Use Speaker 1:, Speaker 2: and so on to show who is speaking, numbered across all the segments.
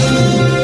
Speaker 1: Thank you.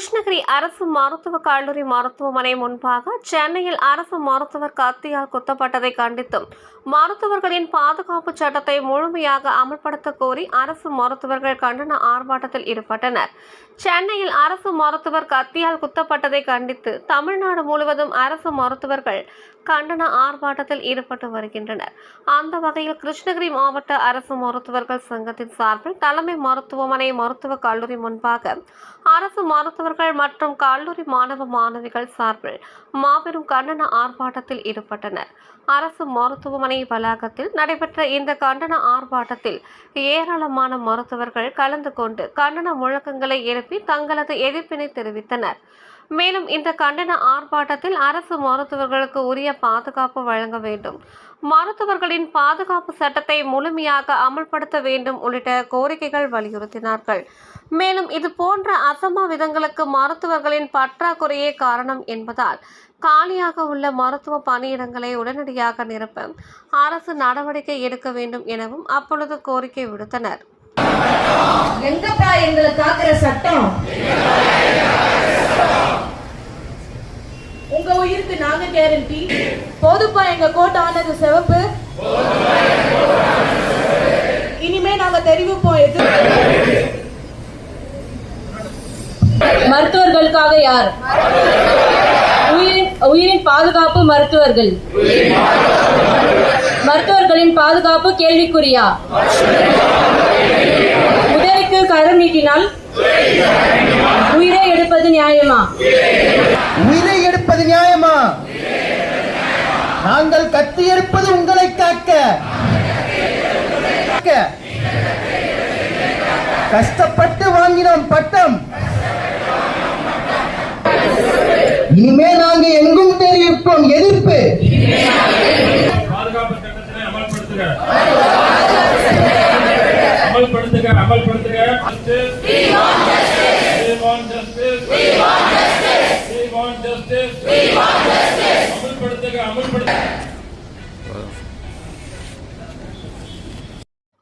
Speaker 1: Krishnagiri அரசு மருத்துவக் கல்லூரி மருத்துவமனை முன்பாக சென்னையில் அரசு மருத்துவர் கத்தியால் குத்தப்பட்டதை கண்டித்தும் மருத்துவர்களின் பாதுகாப்பு சட்டத்தை முழுமையாக அமல்படுத்த கோரி அரசு மருத்துவர்கள் கண்டன ஆர்ப்பாட்டத்தில் ஈடுபட்டனர். சென்னையில் அரசு மருத்துவர் கத்தியால் குத்தப்பட்டதை கண்டித்து தமிழ்நாடு முழுவதும் அரசு மருத்துவர்கள் கண்டன ஆர்ப்பாட்டத்தில் ஈடுபட்டு வருகின்றனர். அந்த வகையில் கிருஷ்ணகிரி மாவட்ட அரசு மருத்துவர்கள் சங்கத்தின் சார்பில் தலைமை மருத்துவமனை மருத்துவக் கல்லூரி முன்பாக அரசு மருத்துவர்கள் மற்றும் கல்லூரி மாணவ மாணவிகள் சார்பில் மாபெரும் கண்டன ஆர்ப்பாட்டத்தில் ஈடுபட்டனர். அரசு மருத்துவமனை வளாகத்தில் நடைபெற்ற இந்த கண்டன ஆர்ப்பாட்டத்தில் ஏராளமான மருத்துவர்கள் கலந்து கொண்டு கண்டன முழக்கங்களை எழுப்பி தங்களது எதிர்ப்பினை தெரிவித்தனர். மேலும் இந்த கண்டன ஆர்ப்பாட்டத்தில் அரசு மருத்துவர்களுக்கு உரிய பாதுகாப்பு வழங்க வேண்டும். மருத்துவர்களின் பாதுகாப்பு சட்டத்தை முழுமையாக அமல்படுத்த வேண்டும் உள்ளிட்ட கோரிக்கைகள் வலியுறுத்தினார்கள். மேலும் இது போன்ற அசம்பாவிதங்களுக்கு மருத்துவர்களின் பற்றாக்குறையே காரணம் என்பதால் காலியாக உள்ள மருத்துவ பணியிடங்களை உடனடியாக நிரப்ப அரசு நடவடிக்கை எடுக்க வேண்டும் எனவும் அப்பொழுது கோரிக்கை விடுத்தனர்.
Speaker 2: எங்கப்பா எங்களை சட்டம்? உங்க உயிருக்கு நாங்க கேரண்டி போதுப்பா எங்க கோட் ஆனது சிவப்பு இனிமே நாங்க தெரிவிப்போம் எது
Speaker 3: மருத்துவர்களுக்காக யார்? உயிரின் உயிரின் பாதுகாப்பு மருத்துவர்கள். மருத்துவர்களின் பாதுகாப்பு கேள்விக்குறியா? உதவிக்கு கரம் நீட்டினால் உயிரை எடுப்பது நியாயமா?
Speaker 4: உயிரை எடுப்பது நியாயமா? நாங்கள் கத்தி எடுப்பது உங்களை காக்க காக்க. கஷ்டப்பட்டு வாங்கினோம் பட்டம். இனிமே நாங்க எங்கும் தெரிவிப்போம். எதிர்ப்பு.
Speaker 5: பாதுகாப்பு அமல்படுத்துக. அமல்படுத்துக அமல்படுத்துக.